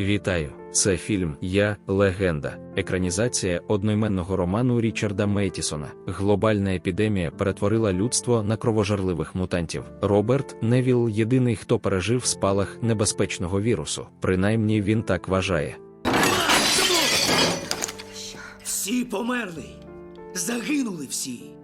Вітаю! Це фільм Я легенда, екранізація одноіменного роману Річарда Мейтісона. Глобальна епідемія перетворила людство на кровожерливих мутантів. Роберт Невіл єдиний, хто пережив спалах небезпечного вірусу. Принаймні він так вважає. Всі померли. Загинули всі.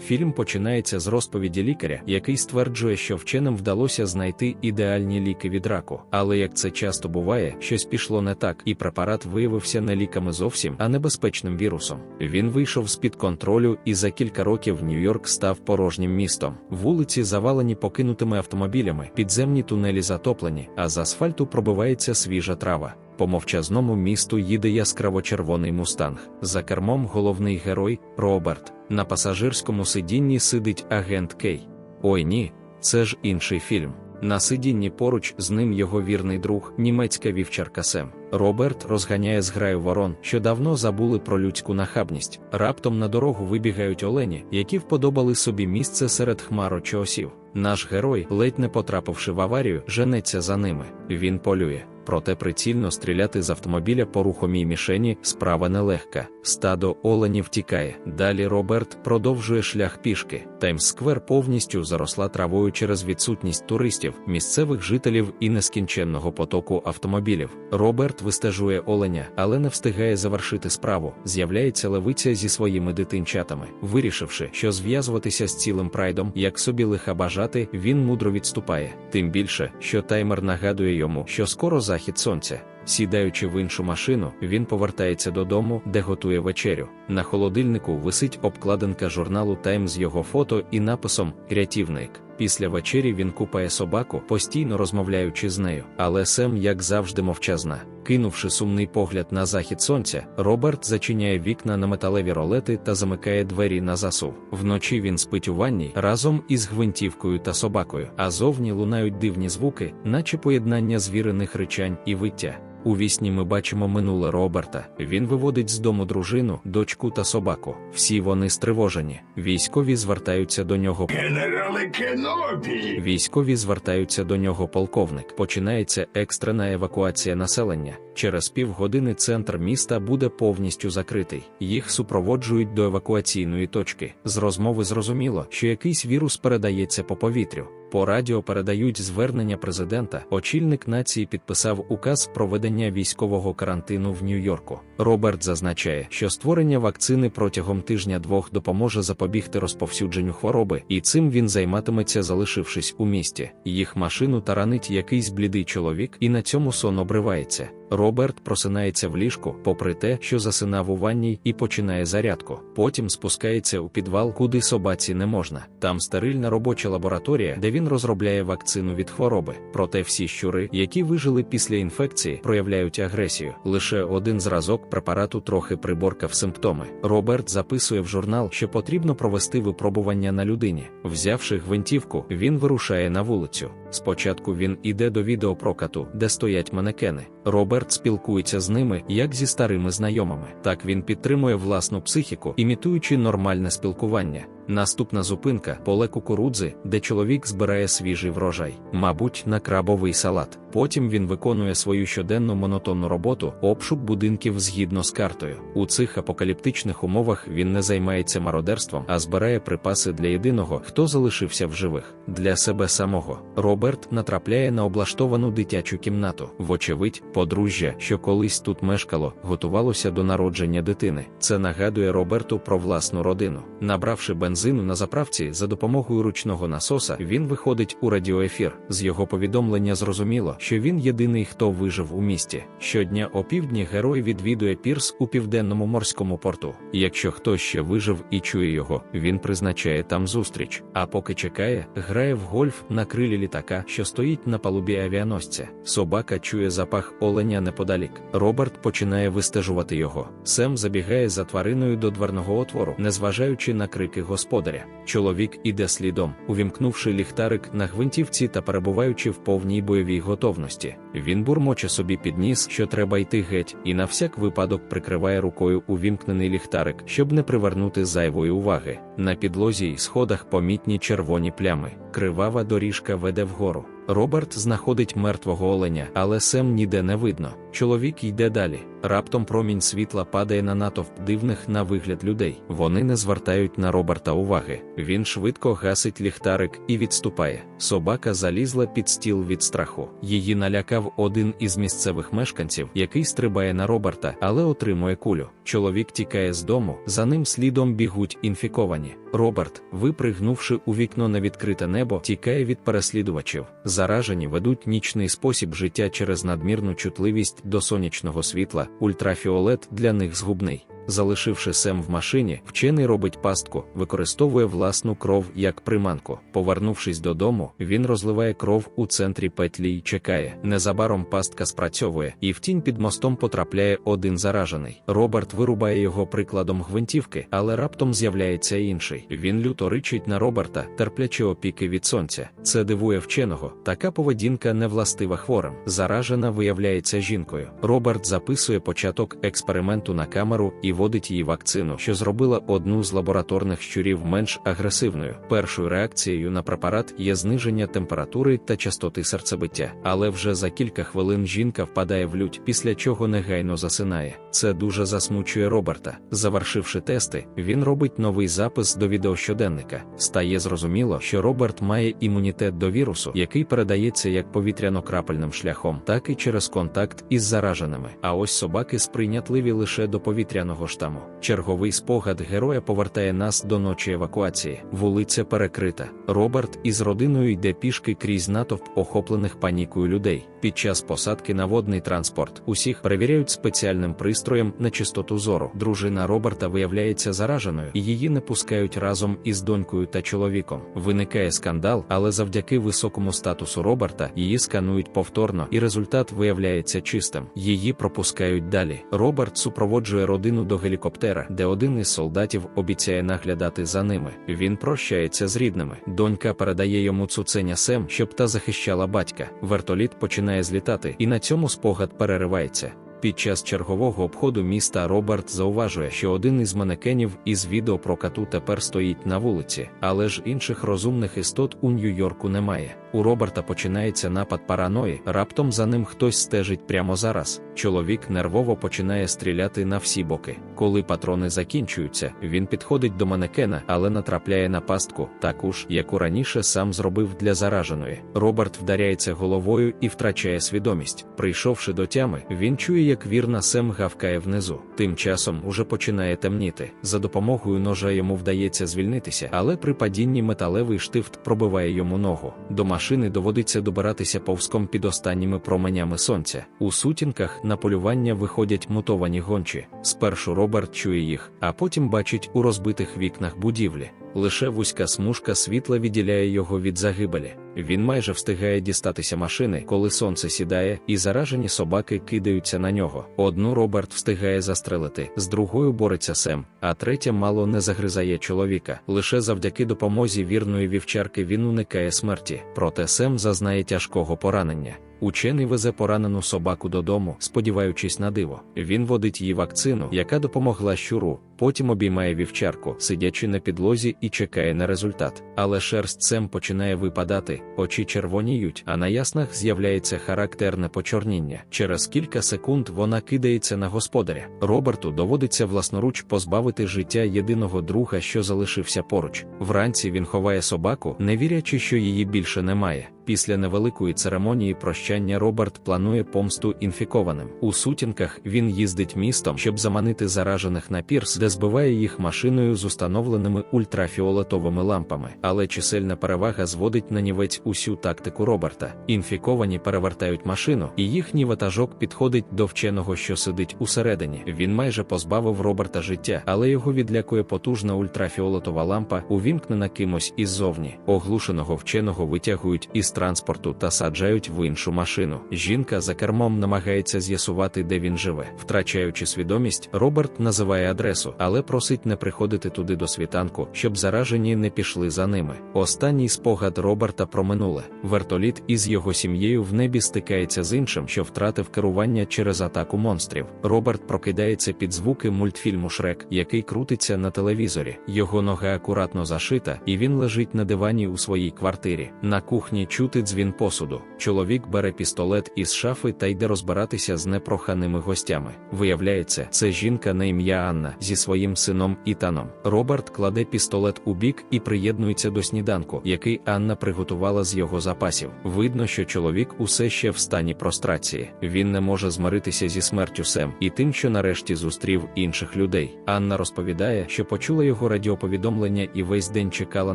Фільм починається з розповіді лікаря, який стверджує, що вченим вдалося знайти ідеальні ліки від раку. Але як це часто буває, щось пішло не так, і препарат виявився не ліками зовсім, а небезпечним вірусом. Він вийшов з-під контролю, і за кілька років Нью-Йорк став порожнім містом. Вулиці завалені покинутими автомобілями, підземні тунелі затоплені, а з асфальту пробивається свіжа трава. По мовчазному місту їде яскраво-червоний мустанг. За кермом головний герой Роберт. На пасажирському сидінні сидить агент Кей. Ой ні, це ж інший фільм. На сидінні поруч з ним його вірний друг, німецька вівчарка Сем. Роберт розганяє зграю ворон, що давно забули про людську нахабність. Раптом на дорогу вибігають олені, які вподобали собі місце серед хмарочосів. Наш герой, ледь не потрапивши в аварію, женеться за ними. Він полює. Проте прицільно стріляти з автомобіля по рухомій мішені справа нелегка. Стадо оленів тікає. Далі Роберт продовжує шлях пішки. Таймс-сквер повністю заросла травою через відсутність туристів, місцевих жителів і нескінченного потоку автомобілів. Роберт вистежує оленя, але не встигає завершити справу. З'являється левиця зі своїми дитинчатами. Вирішивши, що зв'язуватися з цілим прайдом, як собі лиха бажати, він мудро відступає. Тим більше, що таймер нагадує йому, що скоро захід сонця. Сідаючи в іншу машину, він повертається додому, де готує вечерю. На холодильнику висить обкладинка журналу Тайм з його фото і написом Рятівник. Після вечері він купає собаку, постійно розмовляючи з нею. Але Сем, як завжди, мовчазна. Кинувши сумний погляд на захід сонця, Роберт зачиняє вікна на металеві ролети та замикає двері на засув. Вночі він спить у ванні разом із гвинтівкою та собакою, а зовні лунають дивні звуки, наче поєднання звірених речань і виття. У вісні ми бачимо минуле Роберта. Він виводить з дому дружину, дочку та собаку. Всі вони стривожені. Військові звертаються до нього. Генерале Кенобі! Військові звертаються до нього полковник. Починається екстрена евакуація населення. Через півгодини центр міста буде повністю закритий. Їх супроводжують до евакуаційної точки. З розмови зрозуміло, що якийсь вірус передається по повітрю. По радіо передають звернення президента. Очільник нації підписав указ про ведення військового карантину в Нью-Йорку. Роберт зазначає, що створення вакцини протягом тижня-двох допоможе запобігти розповсюдженню хвороби, і цим він займатиметься, залишившись у місті. Їх машину таранить якийсь блідий чоловік, і на цьому сон обривається. Роберт просинається в ліжку, попри те, що засинав у ванній, і починає зарядку. Потім спускається у підвал, куди собаці не можна. Там стерильна робоча лабораторія, де він розробляє вакцину від хвороби. Проте всі щури, які вижили після інфекції, проявляють агресію. Лише один зразок препарату трохи приборкав симптоми. Роберт записує в журнал, що потрібно провести випробування на людині. Взявши гвинтівку, він вирушає на вулицю. Спочатку він іде до відеопрокату, де стоять манекени. Роберт спілкується з ними як зі старими знайомими. Так він підтримує власну психіку, імітуючи нормальне спілкування. Наступна зупинка поле кукурудзи, де чоловік збирає свіжий врожай, мабуть, на крабовий салат. Потім він виконує свою щоденну монотонну роботу, обшук будинків згідно з картою. У цих апокаліптичних умовах він не займається мародерством, а збирає припаси для єдиного, хто залишився в живих. Для себе самого Роберт натрапляє на облаштовану дитячу кімнату. Вочевидь, подружжя, що колись тут мешкало, готувалося до народження дитини. Це нагадує Роберту про власну родину. Набравши бензину на заправці за допомогою ручного насоса, він виходить у радіоефір. З його повідомлення зрозуміло, що він єдиний, хто вижив у місті. Щодня опівдні герой відвідує пірс у південному морському порту. Якщо хтось ще вижив і чує його, він призначає там зустріч. А поки чекає, грає в гольф на крилі літака, що стоїть на палубі авіаносця. Собака чує запах оленя неподалік. Роберт починає вистежувати його. Сем забігає за твариною до дверного отвору, незважаючи на крики господаря. Чоловік іде слідом, увімкнувши ліхтарик на гвинтівці та перебуваючи в повній бойовій готовності. Він бурмоче собі під ніс, що треба йти геть, і на всяк випадок прикриває рукою увімкнений ліхтарик, щоб не привернути зайвої уваги. На підлозі й сходах помітні червоні плями. Кривава доріжка веде вгору. Роберт знаходить мертвого оленя, але Сем ніде не видно. Чоловік йде далі. Раптом промінь світла падає на натовп дивних на вигляд людей. Вони не звертають на Роберта уваги. Він швидко гасить ліхтарик і відступає. Собака залізла під стіл від страху. Її налякав один із місцевих мешканців, який стрибає на Роберта, але отримує кулю. Чоловік тікає з дому, за ним слідом бігуть інфіковані. Роберт, випригнувши у вікно на відкрите небо, тікає від переслідувачів. Заражені ведуть нічний спосіб життя через надмірну чутливість до сонячного світла, ультрафіолет для них згубний. Залишивши Сем в машині, вчений робить пастку, використовує власну кров як приманку. Повернувшись додому, він розливає кров у центрі петлі й чекає. Незабаром пастка спрацьовує, і в тінь під мостом потрапляє один заражений. Роберт вирубає його прикладом гвинтівки, але раптом з'являється інший. Він люто ричить на Роберта, терплячи опіки від сонця. Це дивує вченого. Така поведінка не властива хворим. Заражена виявляється жінкою. Роберт записує початок експерименту на камеру і вводить її вакцину, що зробила одну з лабораторних щурів менш агресивною. Першою реакцією на препарат є зниження температури та частоти серцебиття. Але вже за кілька хвилин жінка впадає в лють, після чого негайно засинає. Це дуже засмучує Роберта. Завершивши тести, він робить новий запис до відеощоденника. Стає зрозуміло, що Роберт має імунітет до вірусу, який передається як повітряно-крапельним шляхом, так і через контакт із зараженими. А ось собаки сприйнятливі лише до повітряного штаму. Черговий спогад героя повертає нас до ночі евакуації. Вулиця перекрита. Роберт із родиною йде пішки крізь натовп охоплених панікою людей. Під час посадки на водний транспорт усіх перевіряють спеціальним пристроєм на чистоту зору. Дружина Роберта виявляється зараженою, і її не пускають разом із донькою та чоловіком. Виникає скандал, але завдяки високому статусу Роберта її сканують повторно, і результат виявляється чистим. Її пропускають далі. Роберт супроводжує родину до гелікоптера, де один із солдатів обіцяє наглядати за ними. Він прощається з рідними. Донька передає йому цуценя Сем, щоб та захищала батька. Вертоліт починає злітати, і на цьому спогад переривається. Під час чергового обходу міста Роберт зауважує, що один із манекенів із відеопрокату тепер стоїть на вулиці, але ж інших розумних істот у Нью-Йорку немає. У Роберта починається напад параної, раптом за ним хтось стежить прямо зараз. Чоловік нервово починає стріляти на всі боки. Коли патрони закінчуються, він підходить до манекена, але натрапляє на пастку, таку ж, яку раніше сам зробив для зараженої. Роберт вдаряється головою і втрачає свідомість. Прийшовши до тями, він чує, як вірна Сем гавкає внизу. Тим часом уже починає темніти. За допомогою ножа йому вдається звільнитися, але при падінні металевий штифт пробиває йому ногу. До машини доводиться добиратися повзком під останніми променями сонця. У сутінках на полювання виходять мутовані гончі. Спершу Роберт чує їх, а потім бачить у розбитих вікнах будівлі. Лише вузька смужка світла відділяє його від загибелі. Він майже встигає дістатися машини, коли сонце сідає, і заражені собаки кидаються на нього. Одну Роберт встигає застрелити, з другою бореться Сем, а третя мало не загризає чоловіка. Лише завдяки допомозі вірної вівчарки він уникає смерті. Проте Сем зазнає тяжкого поранення. Учений везе поранену собаку додому, сподіваючись на диво. Він водить їй вакцину, яка допомогла щуру. Потім обіймає вівчарку, сидячи на підлозі і чекає на результат. Але шерсть Сем починає випадати, очі червоніють, а на яснах з'являється характерне почорніння. Через кілька секунд вона кидається на господаря. Роберту доводиться власноруч позбавити життя єдиного друга, що залишився поруч. Вранці він ховає собаку, не вірячи, що її більше немає. Після невеликої церемонії прощання Роберт планує помсту інфікованим. У сутінках він їздить містом, щоб заманити заражених на пірс, де збиває їх машиною з установленими ультрафіолетовими лампами. Але чисельна перевага зводить на нівець усю тактику Роберта. Інфіковані перевертають машину, і їхній ватажок підходить до вченого, що сидить усередині. Він майже позбавив Роберта життя, але його відлякує потужна ультрафіолетова лампа, увімкнена кимось іззовні. Оглушеного вченого витягують із транспорту та саджають в іншу машину. Жінка за кермом намагається з'ясувати, де він живе. Втрачаючи свідомість, Роберт називає адресу, але просить не приходити туди до світанку, щоб заражені не пішли за ними. Останній спогад Роберта про минуле. Вертоліт із його сім'єю в небі стикається з іншим, що втратив керування через атаку монстрів. Роберт прокидається під звуки мультфільму Шрек, який крутиться на телевізорі. Його нога акуратно зашита, і він лежить на дивані у своїй квартирі. На кухні чути дзвін посуду. Чоловік бере пістолет із шафи та йде розбиратися з непроханими гостями. Виявляється, це жінка на ім'я Анна зі своїм сином Ітаном. Роберт кладе пістолет у бік і приєднується до сніданку, який Анна приготувала з його запасів. Видно, що чоловік усе ще в стані прострації. Він не може змиритися зі смертю Сем і тим, що нарешті зустрів інших людей. Анна розповідає, що почула його радіоповідомлення і весь день чекала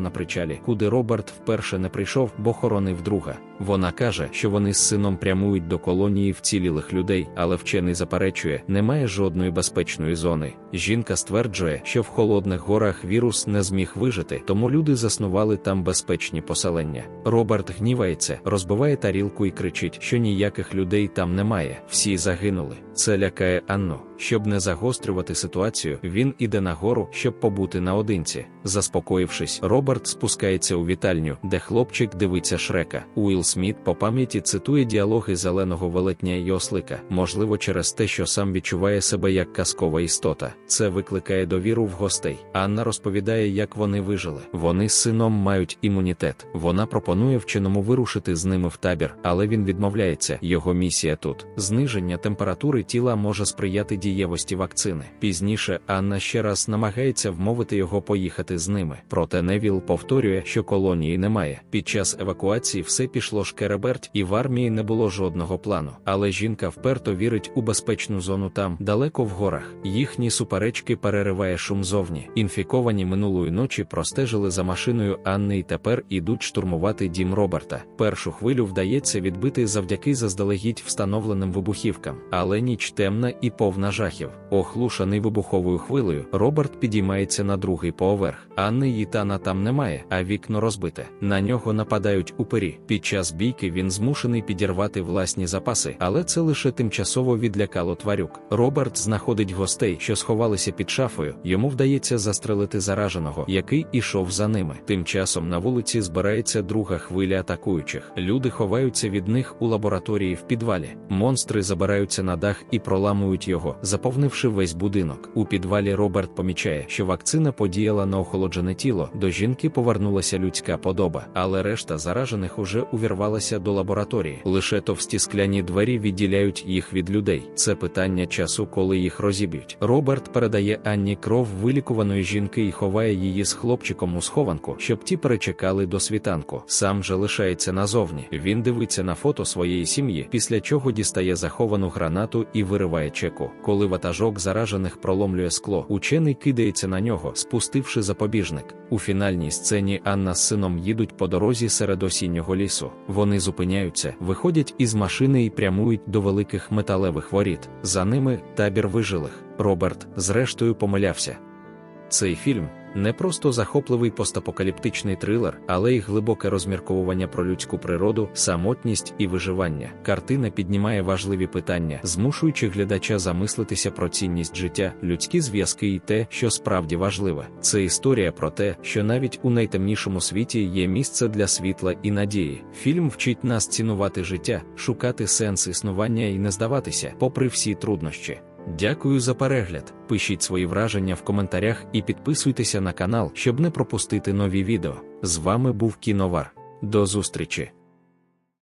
на причалі, куди Роберт вперше не прийшов, бо хоронив друга. Вона каже, що вони з сином прямують до колонії вцілілих людей, але вчений заперечує, немає жодної безпечної зони. Жінка стверджує, що в холодних горах вірус не зміг вижити, тому люди заснували там безпечні поселення. Роберт гнівається, розбиває тарілку і кричить, що ніяких людей там немає, всі загинули. Це лякає Анну. Щоб не загострювати ситуацію, він іде нагору, щоб побути наодинці. Заспокоївшись, Роберт спускається у вітальню, де хлопчик дивиться Шрека. Уілл Сміт по пам'яті цитує діалоги зеленого велетня і ослика, можливо, через те, що сам відчуває себе як казкова істота. Це викликає довіру в гостей. Анна розповідає, як вони вижили. Вони з сином мають імунітет. Вона пропонує вченому вирушити з ними в табір, але він відмовляється. Його місія тут. Зниження температури тіла може сприяти дієвості вакцини. Пізніше Анна ще раз намагається вмовити його поїхати з ними. Проте Невіл повторює, що колонії немає. Під час евакуації все пішло шкереберть, і в армії не було жодного плану. Але жінка вперто вірить у безпечну зону там, далеко в горах. Їхні суперечки перериває шум зовні. Інфіковані минулої ночі простежили за машиною Анни і тепер ідуть штурмувати дім Роберта. Першу хвилю вдається відбити завдяки заздалегідь встановленим вибухівкам, але ніч темна і повна жахів. Охлушений вибуховою хвилею, Роберт підіймається на другий поверх. Анни і Тана там немає, а вікно розбите. На нього нападають упері. Під час бійки він змушений підірвати власні запаси, але це лише тимчасово відлякало тварюк. Роберт знаходить гостей, що сховалися під шафою. Йому вдається застрелити зараженого, який ішов за ними. Тим часом на вулиці збирається друга хвиля атакуючих. Люди ховаються від них у лабораторії в підвалі. Монстри забираються на дах і проламують його, заповнивши весь будинок. У підвалі Роберт помічає, що вакцина подіяла на охолоджене тіло. До жінки повернулася людська подоба, але решта заражених уже увірвалася до лабораторії. Лише товсті скляні двері відділяють їх від людей. Це питання часу, коли їх розіб'ють. Роберт передає Анні кров вилікуваної жінки і ховає її з хлопчиком у схованку, щоб ті перечекали до світанку. Сам же лишається назовні. Він дивиться на фото своєї сім'ї, після чого дістає заховану гранату і вириває чеку. Коли ватажок заражених проломлює скло, учений кидається на нього, спустивши запобіжник. У фінальній сцені Анна з сином їдуть по дорозі серед осіннього лісу. Вони зупиняються, виходять із машини і прямують до великих металевих воріт. За ними табір вижилих. Роберт, зрештою, помилявся. Цей фільм не просто захопливий постапокаліптичний трилер, але й глибоке розмірковування про людську природу, самотність і виживання. Картина піднімає важливі питання, змушуючи глядача замислитися про цінність життя, людські зв'язки і те, що справді важливе. Це історія про те, що навіть у найтемнішому світі є місце для світла і надії. Фільм вчить нас цінувати життя, шукати сенс існування і не здаватися, попри всі труднощі. Дякую за перегляд. Пишіть свої враження в коментарях і підписуйтеся на канал, щоб не пропустити нові відео. З вами був Кіновар. До зустрічі!